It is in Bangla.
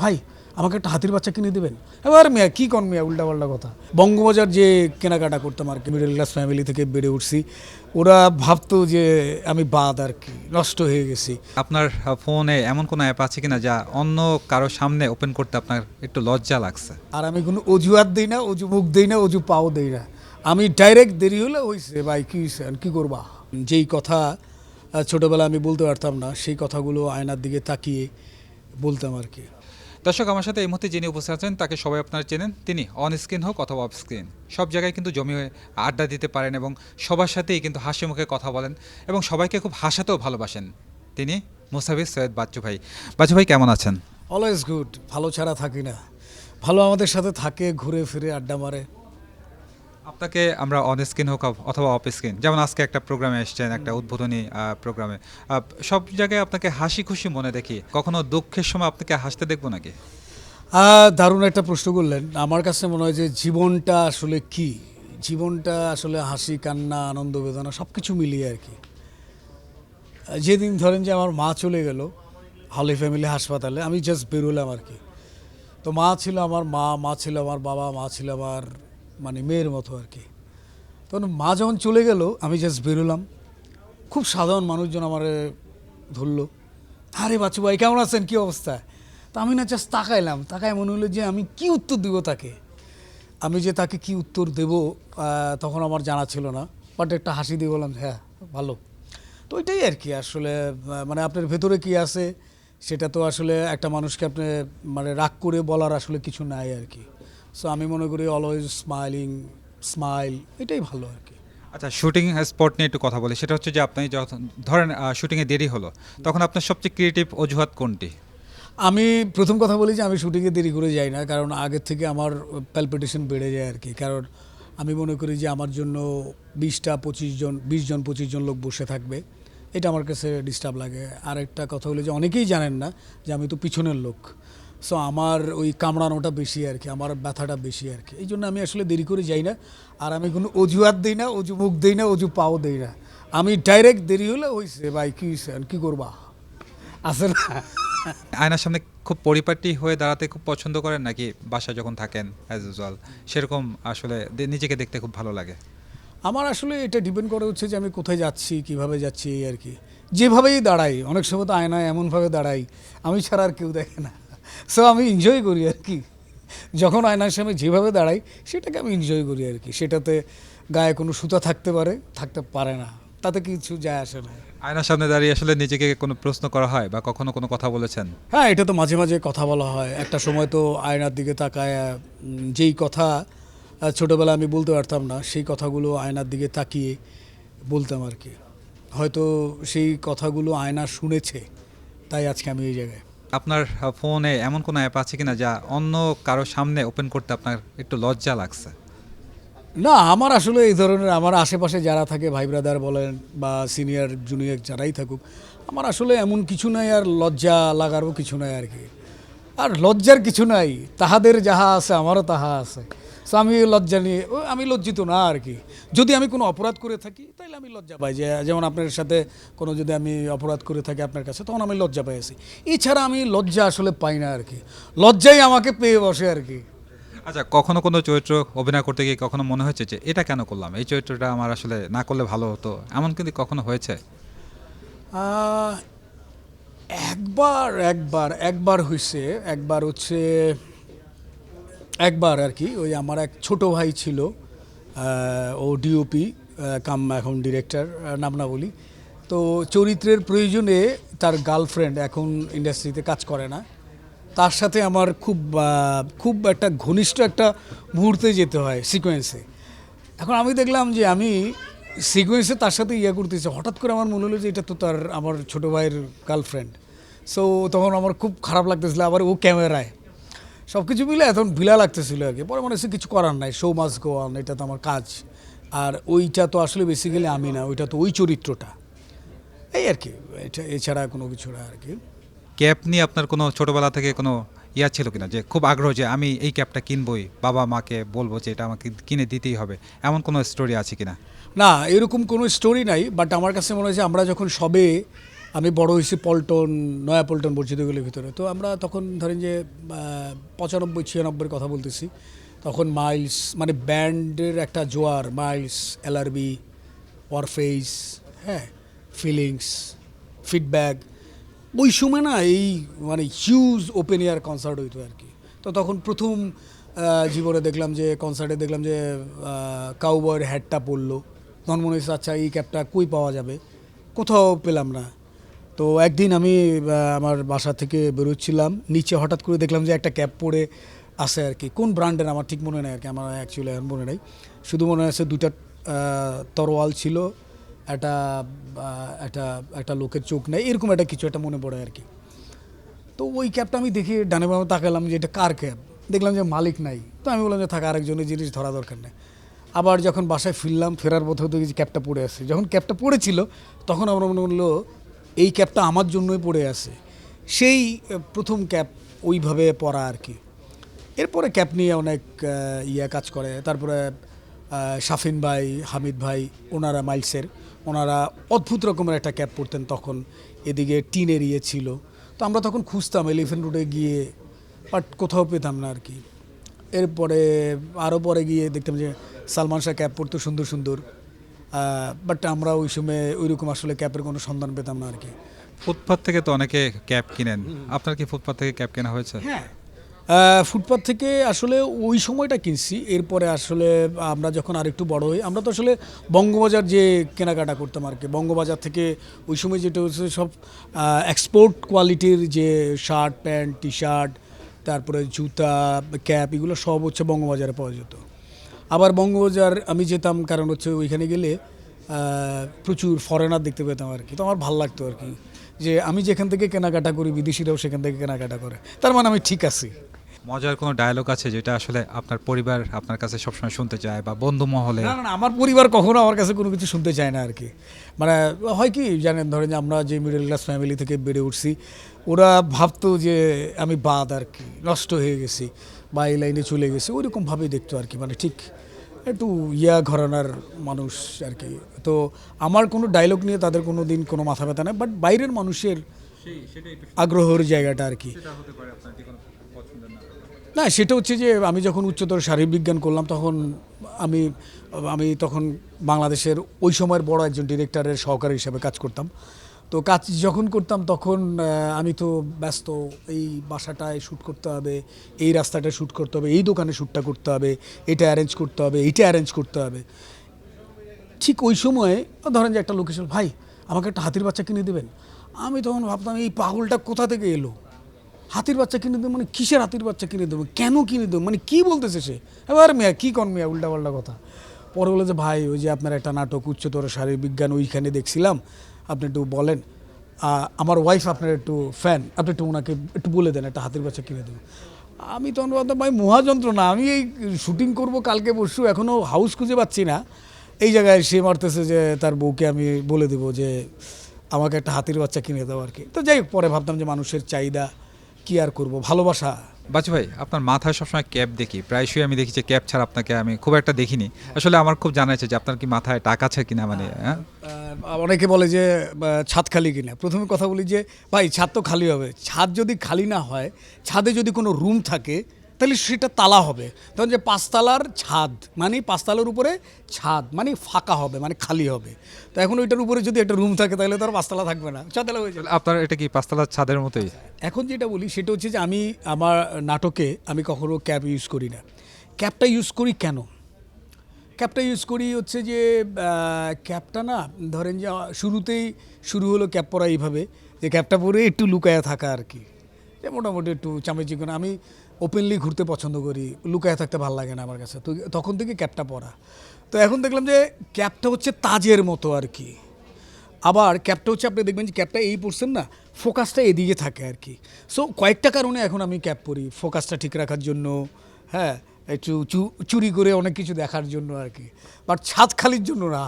ভাই আমাকে একটা হাতির বাচ্চা কিনে দেবেন? এবার মিয়া কী কন মিয়া? উল্টাপাল্টা কথা। বঙ্গবাজার যে কেনাকাটা করতাম আর কি মিডল ক্লাস ফ্যামিলি থেকে বেড়ে উঠছি ওরা ভাবতো যে আমি বাদ আর কি নষ্ট হয়ে গেছি। আপনার ফোনে এমন কোনো অ্যাপ আছে কিনা যা অন্য কারও সামনে ওপেন করতে আপনার একটু লজ্জা লাগছে? আর আমি কোনো অজুহাত দিই না অজু মুখ দিই না অজু পাও দিই না। আমি ডাইরেক্ট দেরি হলে হয়েছে ভাই কী হয়েছে কী করবা? যেই কথা ছোটবেলা আমি বলতে পারতাম না সেই কথাগুলো আয়নার দিকে তাকিয়ে বলতাম আর কি। দর্শক, আমার সাথে এই মুহূর্তে যিনি উপস্থিত আছেন, তাকে সবাই আপনারা চেনেন। তিনি অন স্ক্রিন হোক অথবা অফ স্ক্রিন সব জায়গায় কিন্তু জমি হয়ে আড্ডা দিতে পারেন এবং সবার সাথেই কিন্তু হাসি মুখে কথা বলেন এবং সবাইকে খুব হাসাতেও ভালোবাসেন। তিনি মুসাফির সৈয়দ বাচ্চু ভাই। বাচ্চু ভাই, কেমন আছেন? অলওয়েজ গুড ভালো ছাড়া থাকি না। ভালো আমাদের সাথে থাকে, ঘুরে ফিরে, আড্ডা মারে। আপনাকে আমরা অন স্ক্রিন হোক অথবা অফ স্ক্রিন যেমন আজকে একটা প্রোগ্রামে এসছেন, একটা উদ্বোধনী প্রোগ্রামে সব জায়গায় আপনাকে হাসি খুশি মনে দেখি। কখনো দুঃখের সময় আপনাকে হাসতে দেখব নাকি? দারুণ একটা প্রশ্ন করলেন। আমার কাছে মনে হয় যে জীবনটা আসলে কি? জীবনটা আসলে হাসি, কান্না, আনন্দ, বেদনা সব কিছু মিলিয়ে আর কি। যেদিন ধরেন যে আমার মা চলে গেল, হলি ফ্যামিলি হাসপাতালে, আমি জাস্ট বেরোলাম আর কি। তো মা ছিল আমার মা মা ছিল আমার বাবা, মা ছিল আমার মানে মেয়ের মতো আর কি। তখন মা যখন চলে গেল, আমি জাস্ট বেরোলাম। খুব সাধারণ মানুষজন আমার ধরলো। আরে বাচ্চু ভাই, কেমন আছেন? কী অবস্থা? তা আমি না জাস্ট তাকাইলাম। তাকায় মনে হলো যে আমি কি উত্তর দেবো তাকে? আমি যে তাকে কি উত্তর দেব তখন আমার জানা ছিল না। বাট একটা হাসি দিয়ে বললাম হ্যাঁ ভালো। তো ওইটাই আর কি, আসলে মানে আপনার ভেতরে কি আছে, সেটা তো আসলে একটা মানুষকে আপনি মানে রাগ করে বলার আসলে কিছু নাই আর কি। সো আমি মনে করি অলওয়েজ স্মাইলিং স্মাইল এটাই ভালো আর কি। আচ্ছা শুটিং স্পট নিয়ে একটু কথা বলি। সেটা হচ্ছে যে আপনি যখন ধরেন শুটিংয়ে দেরি হলো তখন আপনার সবচেয়ে ক্রিয়েটিভ অজুহাত কোনটি? আমি প্রথম কথা বলি যে আমি শুটিংয়ে দেরি করে যাই না কারণ আগের থেকে আমার প্যালপিটেশন বেড়ে যায় আর কি। কারণ আমি মনে করি যে আমার জন্য বিশটা পঁচিশ জন বিশ জন পঁচিশ জন লোক বসে থাকবে। এটা আমার কাছে ডিস্টার্ব লাগে। আর একটা কথা হলো যে অনেকেই জানেন না যে আমি তো পিছনের লোক। সো আমার ওই কামড়ানোটা বেশি আর কি আমার ব্যথাটা বেশি আর কি। এই জন্য আমি আসলে দেরি করে যাই না আর আমি কোনো অজুহাত দিই না অজু মুখ দিই না অজু পাও দিই না। আমি ডাইরেক্ট দেরি হলে হয়েছে ভাই কী হয়েছে আর কী করবা? আছে না? আয়নার সামনে খুব পরিপাটি হয়ে দাঁড়াতে খুব পছন্দ করেন নাকি বাসায় যখন থাকেন অ্যাজ ইউজুয়াল সেরকম আসলে নিজেকে দেখতে খুব ভালো লাগে। আমার আসলে এটা ডিপেন্ড করে হচ্ছে যে আমি কোথায় যাচ্ছি কীভাবে যাচ্ছি এই আর কি। যেভাবেই দাঁড়াই অনেক সময় তো আয়নায় এমনভাবে দাঁড়াই আমি ছাড়া আর কেউ দেখে না। সো আমি এনজয় করি আর কি। যখন আয়নার সামনে যেভাবে দাঁড়াই সেটাকে আমি এনজয় করি আর কি। সেটাতে গায়ে কোনো সুতা থাকতে পারে থাকতে পারে না। তাতে কিছু যায় আসে না। আয়নার সামনে দাঁড়িয়ে আসলে নিজেকে কোনো প্রশ্ন করা হয় বা কখনো কোনো কথা বলেছেন? হ্যাঁ এটা তো মাঝে মাঝে কথা বলা হয়। একটা সময় তো আয়নার দিকে তাকায় যেই কথা ছোটবেলা আমি বলতে পারতাম না সেই কথাগুলো আয়নার দিকে তাকিয়ে বলতাম আর কি। হয়তো সেই কথাগুলো আয়না শুনেছে তাই আজকে আমি এই জায়গায়। আপনার ফোনে এমন কোনো অ্যাপ আছে কিনা যা অন্য কারও সামনে ওপেন করতে আপনার একটু লজ্জা লাগছে? না, আমার আসলে এই ধরনের, আমার আশেপাশে যারা থাকে, ভাই ব্রাদার বলেন বা সিনিয়র জুনিয়র যারাই থাকুক, আমার আসলে এমন কিছু নাই আর লজ্জা লাগারও কিছু নাই আর কি। আর লজ্জার কিছু নাই, তাহাদের যাহা আছে, আমারও তাহা আছে। সো আমি লজ্জা নিয়ে ও, আমি লজ্জিত না আর কি। যদি আমি কোনো অপরাধ করে থাকি তাহলে আমি লজ্জা পাই। যে যেমন আপনার সাথে কোনো যদি আমি অপরাধ করে থাকি আপনার কাছে তখন আমি লজ্জা পাই আছি। এছাড়া আমি লজ্জা আসলে পাই না আর কি। লজ্জাই আমাকে পেয়ে বসে আর কি। আচ্ছা কখনো কোনো চরিত্র অভিনয় করতে গিয়ে কখনো মনে হয়েছে যে এটা কেন করলাম? এই চরিত্রটা আমার আসলে না করলে ভালো হতো? এমন কিন্তু কখনো হয়েছে? একবার একবার একবার হয়েছে একবার হচ্ছে একবার আর কি, ওই আমার এক ছোট ভাই ছিল ও ডিওপি কাম এখন ডিরেক্টর নাম না বলি তো চরিত্রের প্রয়োজনে তার গার্লফ্রেন্ড এখন ইন্ডাস্ট্রিতে কাজ করে না। তার সাথে আমার খুব খুব একটা ঘনিষ্ঠ একটা মুহূর্তে যেতে হয় সিকোয়েন্সে এখন আমি দেখলাম যে আমি সিকোয়েন্সে তার সাথে ইয়ে করতেছি, হঠাৎ করে আমার মনে হলো যে এটা তো তার, আমার ছোটো ভাইয়ের গার্লফ্রেন্ড সো তখন আমার খুব খারাপ লাগতেছিল, আবার ও ক্যামেরায়। সব কিছু মিলে এখন ভিলা লাগতেছিল কি পরে মনে হচ্ছে কিছু করার নাই। শো মাস গো অন এটা তো আমার কাজ। আর ওইটা তো আসলে বেসিক্যালি আমি না ওইটা তো ওই চরিত্রটা। এই আর কি এটা এছাড়া কোনো কিছু না আর কি। ক্যাপ নিয়ে আপনার কোনো ছোটবেলা থেকে কোনো ইয়া ছিল কিনা? যে খুব আগ্রহ যে আমি এই ক্যাপটা কিনবই বাবা মাকে বলব যে এটা আমাকে কিনে দিতেই হবে। এমন কোনো স্টোরি আছে কিনা? না এরকম কোনো স্টোরি নাই বাট আমার কাছে মনে হয়েছে আমরা যখন সবে আমি বড় হয়েছি পল্টন, নয়া পল্টন, বর্জিতগুলির ভিতরে। তো আমরা তখন ধরেন যে পঁচানব্বই, ছিয়ানব্বইয়ের কথা বলতেছি, তখন মাইলস মানে ব্যান্ডের একটা জোয়ার, মাইলস এলআরবি ওয়ারফেস হ্যাঁ ফিলিংস, ফিডব্যাক, ওই সময় না এই মানে হিউজ ওপেন এয়ার কনসার্ট হইতো আর কি। তো তখন প্রথম জীবনে দেখলাম যে, কনসার্টে দেখলাম যে কাউবয়ের হ্যাটটা পড়ল। তখন মনে হয়েছে আচ্ছা এই ক্যাবটা কই পাওয়া যাবে? কোথাও পেলাম না। তো একদিন আমি আমার বাসা থেকে বেরোচ্ছিলাম। নিচে হঠাৎ করে দেখলাম যে একটা ক্যাব পরে আছে আর কি। কোন ব্র্যান্ডের আমার ঠিক মনে নেই আর কি আমার অ্যাকচুয়ালি এখন মনে নেই। শুধু মনে আছে আহ, তরোয়াল ছিল একটা একটা একটা লোকের চোখ নেই এরকম একটা কিছু একটা মনে পড়ে আর কি। তো ওই ক্যাবটা আমি দেখি ডানে বামে তাকালাম যে এটা কার ক্যাব? দেখলাম যে মালিক নাই। তো আমি বললাম যে থাকা আরেকজনের জিনিস ধরা দরকার নেই। আবার যখন বাসায় ফিরলাম ফেরার দেখি যে ক্যাবটা পড়ে আছে। যখন ক্যাবটা পড়েছিল তখন আমার মনে হলো এই ক্যাবটা আমার জন্যই পড়ে আছে। সেই প্রথম ক্যাব ওইভাবে পরা আর কি। এরপরে ক্যাব নিয়ে অনেক ইয়ে কাজ করে। তারপরে শাফিন ভাই, হামিদ ভাই, ওনারা মাইলসের, ওনারা অদ্ভুত রকমের একটা ক্যাব পরতেন তখন। এদিকে টিনের ইয়ে ছিল। তো আমরা তখন খুঁজতাম এলিফেন্ট রোডে গিয়ে, বাট কোথাও পেতাম না আর কি। এরপরে আরও পরে গিয়ে দেখতাম যে সালমান শাহ ক্যাব পরতো সুন্দর সুন্দর। বাট আমরা ওই সময় ওইরকম আসলে ক্যাবের কোনো সন্ধান পেতাম না আর কি। ফুটপাথ থেকে তো অনেকে ক্যাব কিনেন। আপনার কি ফুটপাথ থেকে ক্যাব কেনা হয়েছে? হ্যাঁ। ফুটপাথ থেকে আসলে ওই সময়টা কিনছি। এরপরে আসলে আমরা যখন আরেকটু বড় হই আমরা তো আসলে বঙ্গবাজার যে কেনাকাটা করতাম আর কি বঙ্গবাজার থেকে ওই সময় যেটা হচ্ছে সব এক্সপোর্ট কোয়ালিটির যে শার্ট প্যান্ট টি শার্ট তারপরে জুতা ক্যাপ এগুলো সব হচ্ছে বঙ্গবাজারে পাওয়া যেত। আবার বঙ্গবাজার আমি যেতাম কারণ হচ্ছে ওইখানে গেলে প্রচুর ফরেনার দেখতে পেতাম আর কি। তো আমার ভালো লাগতো আর কি যে আমি যেখান থেকে কেনাকাটা করি বিদেশিরাও সেখান থেকে কেনাকাটা করে। তার মানে আমি ঠিক আছি। মজার কোনো ডায়লগ আছে যেটা আসলে আপনার পরিবার আপনার কাছে সবসময় শুনতে চায় বা বন্ধু মহলে? না না আমার পরিবার কখনো আমার কাছে কোনো কিছু শুনতে চায় না আর কি। মানে হয় কি জানেন ধরেন যে আমরা যে মিডল ক্লাস ফ্যামিলি থেকে বেড়ে উঠছি ওরা ভাবতো যে আমি বাদ আর কি নষ্ট হয়ে গেছি। বা এই লাইনে চলে গেছি ওইরকমভাবেই দেখতো আর কি মানে ঠিক একটু ইয়া ঘরানার মানুষ আর কি। তো আমার কোনো ডায়লগ নিয়ে তাদের কোনো দিন কোনো মাথা ব্যথা নেই বাট বাইরের মানুষের আগ্রহের জায়গাটা আর কি। না। সেটা হচ্ছে যে আমি যখন উচ্চতর শারীরিক বিজ্ঞান করলাম তখন আমি আমি তখন বাংলাদেশের ওই সময়ের বড় একজন ডিরেক্টরের সহকারী হিসেবে কাজ করতাম। তো কাজ যখন করতাম তখন আমি তো ব্যস্ত, এই বাসাটায় শ্যুট করতে হবে, এই রাস্তাটায় শ্যুট করতে হবে, এই দোকানে শ্যুটটা করতে হবে, এটা অ্যারেঞ্জ করতে হবে, এইটা অ্যারেঞ্জ করতে হবে। ঠিক ওই সময়ে, ধরেন যে একটা লোকেশন ভাই, আমাকে একটা হাতির বাচ্চা কিনে দেবেন? আমি তখন ভাবতাম, এই পাগলটা কোথা থেকে এলো? হাতির বাচ্চা কিনে দেবো মানে কিসের হাতির বাচ্চা কিনে দেবো? কেন কিনে দেবো? মানে কী বলতেছে সে? এবার মেয়া, কী কন মেয়া উল্টা পাল্টা কথা। পরে বলে যে, ভাই, ওই যে আপনার একটা নাটক, উচ্চতর শারীরিক বিজ্ঞান, ওইখানে দেখছিলাম। আপনি একটু বলেন আমার ওয়াইফ আপনার একটু ফ্যান আপনি একটু ওনাকে একটু বলে দেন, একটা হাতির বাচ্চা কিনে দেবো। আমি তখন ভাবতাম ভাই মহাযন্ত্র না, আমি এই শুটিং করব কালকে পরশু এখনও হাউস খুঁজে পাচ্ছি না। এই জায়গায় সে মারতেছে যে তার বউকে আমি বলে দেবো যে আমাকে একটা হাতির বাচ্চা কিনে দাও আর কি। তো যাই পরে ভাবতাম যে মানুষের চাহিদা কি আর করব? ভালোবাসা বাচ্চু ভাই আপনার মাথায় সবসময় ক্যাপ দেখি। প্রায়শই আমি দেখি যে ক্যাপ ছাড়া আপনাকে আমি খুব একটা দেখিনি। আসলে আমার খুব জানা আছে যে আপনার কি মাথায় টাকা আছে কিনা মানে হ্যাঁ অনেকে বলে যে ছাদ খালি কিনা। প্রথমে কথা বলি যে ভাই ছাদ তো খালি হবে। ছাদ যদি খালি না হয় ছাদে যদি কোনো রুম থাকে তাহলে সেটা তালা হবে। তখন যে পাঁচতলার ছাদ মানে পাঁচতলার উপরে ছাদ মানে ফাঁকা হবে মানে খালি হবে। তো এখন ওইটার উপরে যদি একটা রুম থাকে তাহলে তো আর পাঁচতলা থাকবে না। ছতলা হয়ে যাবে। আপনার এটা কি পাঁচতলার ছাদের মতোই? এখন যেটা বলি সেটা হচ্ছে যে আমি আমার নাটকে আমি কখনো ক্যাব ইউজ করি না। ক্যাবটা ইউজ করি কেন? ক্যাবটা ইউজ করি হচ্ছে যে ক্যাবটা না ধরেন যে শুরুতেই শুরু হলো ক্যাব পরা এইভাবে যে ক্যাবটা পরে একটু লুকায়া থাকা আর কি। যে মোটামুটি একটু চামেচি করে। আমি ওপেনলি ঘুরতে পছন্দ করি। লুকায়া থাকতে ভালো লাগে না আমার কাছে। তো তখন থেকে ক্যাপটা পরা। তো এখন দেখলাম যে ক্যাপটা হচ্ছে তাজের মতো আর কি। আবার ক্যাপটা হচ্ছে আপনি দেখবেন যে ক্যাপটা এই পড়ছেন না, ফোকাসটা এদিকে থাকে আর কি। সো কয়েকটা কারণে এখন আমি ক্যাপ পরি, ফোকাসটা ঠিক রাখার জন্য হ্যাঁ একটু চুরি করে অনেক কিছু দেখার জন্য আর কি। বাট ছাদ খালির জন্য না।